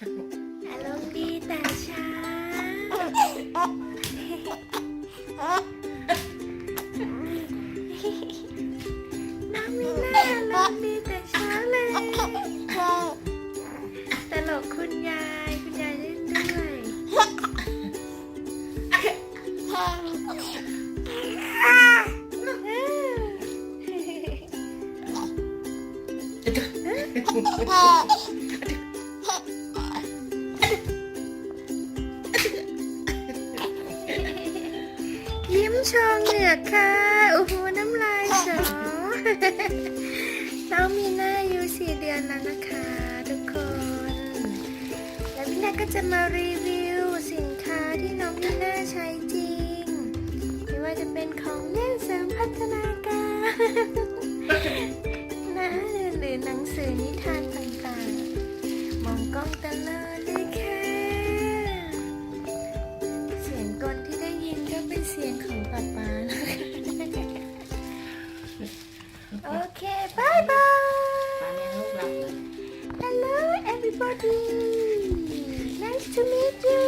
อารมณ์ดีแต่เช้าน้องมีหน้าอารมณ์ดีแต่เช้าเลย ตลกคุณยาย คุณยายเล่นด้วยยิ้มโชว์เหงือกค่ะโอ้โหน้ำลายสอน้องมีหน้าอายุสี่เดือนแล้วนะคะทุกคน แล้วพี่นาก็จะมารีวิวสินค้าที่น้องมีหน้าใช้จริง ไม่ว่าจะเป็นของเล่นเสริมพัฒนาการนะหรือหนังสือนิทานต่างๆ มองกล้องตลอด เป็นเสียงของป๊าป๊าโอเคบายบาย เลี้ยงลูกาลย Hello everybody nice to meet you